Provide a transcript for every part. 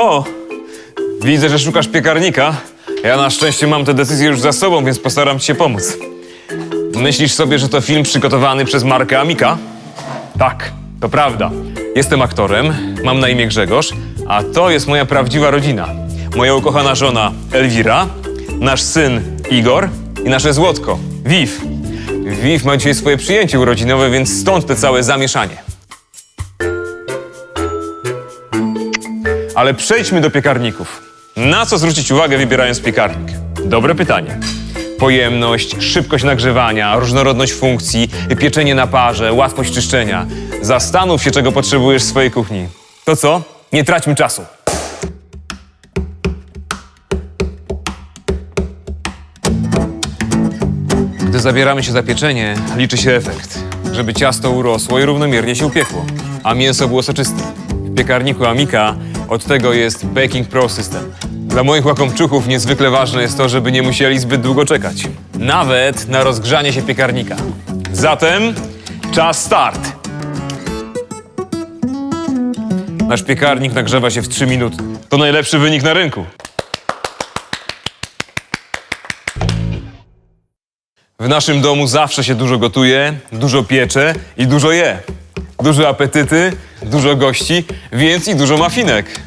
O, widzę, że szukasz piekarnika. Ja na szczęście mam tę decyzję już za sobą, więc postaram ci się pomóc. Myślisz sobie, że to film przygotowany przez Markę Amika? Tak, to prawda. Jestem aktorem, mam na imię Grzegorz, a to jest moja prawdziwa rodzina. Moja ukochana żona Elwira, nasz syn Igor i nasze złotko, Viv. Viv ma dzisiaj swoje przyjęcie urodzinowe, więc stąd te całe zamieszanie. Ale przejdźmy do piekarników. Na co zwrócić uwagę wybierając piekarnik? Dobre pytanie. Pojemność, szybkość nagrzewania, różnorodność funkcji, pieczenie na parze, łatwość czyszczenia. Zastanów się, czego potrzebujesz w swojej kuchni. To co? Nie traćmy czasu. Gdy zabieramy się za pieczenie, liczy się efekt. Żeby ciasto urosło i równomiernie się upiekło, a mięso było soczyste. W piekarniku Amika od tego jest Baking Pro System. Dla moich łakomczuchów niezwykle ważne jest to, żeby nie musieli zbyt długo czekać. Nawet na rozgrzanie się piekarnika. Zatem czas start! Nasz piekarnik nagrzewa się w 3 minuty. To najlepszy wynik na rynku. W naszym domu zawsze się dużo gotuje, dużo piecze i dużo je. Duże apetyty, dużo gości, więc i dużo mafinek.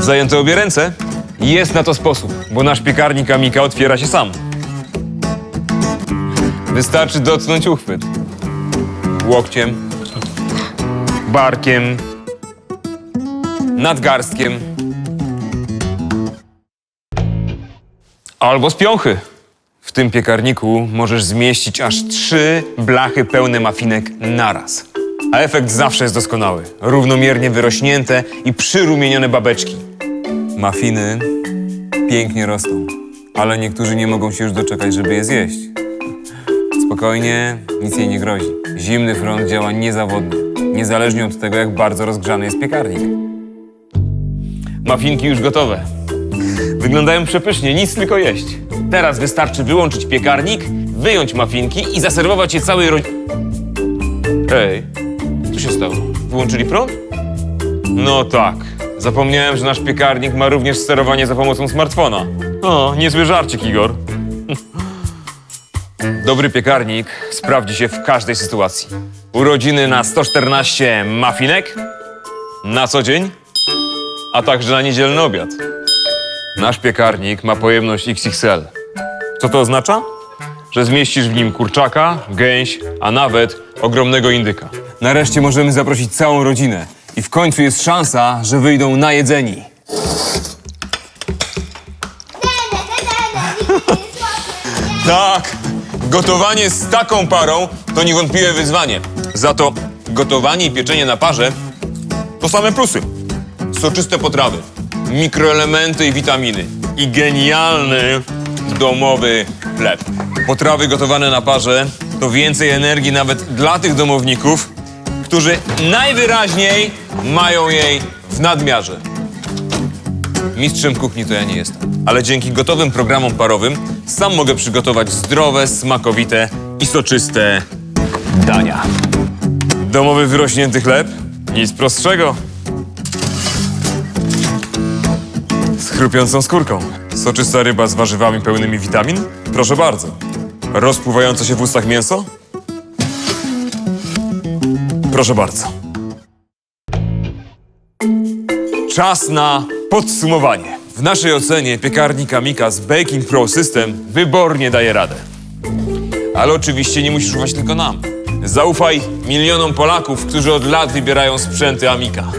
Zajęte obie ręce? Jest na to sposób, bo nasz piekarnik Amika otwiera się sam. Wystarczy dotknąć uchwyt. Łokciem, barkiem, nadgarstkiem albo z piąchy. W tym piekarniku możesz zmieścić aż trzy blachy pełne mafinek naraz. A efekt zawsze jest doskonały. Równomiernie wyrośnięte i przyrumienione babeczki. Mafiny pięknie rosną, ale niektórzy nie mogą się już doczekać, żeby je zjeść. Spokojnie, nic jej nie grozi. Zimny front działa niezawodnie, niezależnie od tego, jak bardzo rozgrzany jest piekarnik. Mafinki już gotowe. Wyglądają przepysznie, nic tylko jeść. Teraz wystarczy wyłączyć piekarnik, wyjąć mafinki i zaserwować je całej rodzinie. Ej, co się stało? Wyłączyli prąd? No tak. Zapomniałem, że nasz piekarnik ma również sterowanie za pomocą smartfona. O, niezły żarcik, Igor. Dobry piekarnik sprawdzi się w każdej sytuacji. Urodziny na 114 mafinek, na co dzień, a także na niedzielny obiad. Nasz piekarnik ma pojemność XXL. Co to oznacza? Że zmieścisz w nim kurczaka, gęś, a nawet ogromnego indyka. Nareszcie możemy zaprosić całą rodzinę. I w końcu jest szansa, że wyjdą najedzeni. Tak, gotowanie z taką parą to niewątpliwe wyzwanie. Za to gotowanie i pieczenie na parze to same plusy. Soczyste potrawy, mikroelementy i witaminy i genialny domowy chleb. Potrawy gotowane na parze to więcej energii nawet dla tych domowników, którzy najwyraźniej mają jej w nadmiarze. Mistrzem kuchni to ja nie jestem, ale dzięki gotowym programom parowym sam mogę przygotować zdrowe, smakowite i soczyste dania. Domowy wyrośnięty chleb? Nic prostszego. Chrupiącą skórką. Soczysta ryba z warzywami pełnymi witamin? Proszę bardzo. Rozpływające się w ustach mięso? Proszę bardzo. Czas na podsumowanie. W naszej ocenie piekarnik Amika z Baking Pro System wybornie daje radę. Ale oczywiście nie musisz ufać tylko nam. Zaufaj milionom Polaków, którzy od lat wybierają sprzęty Amika.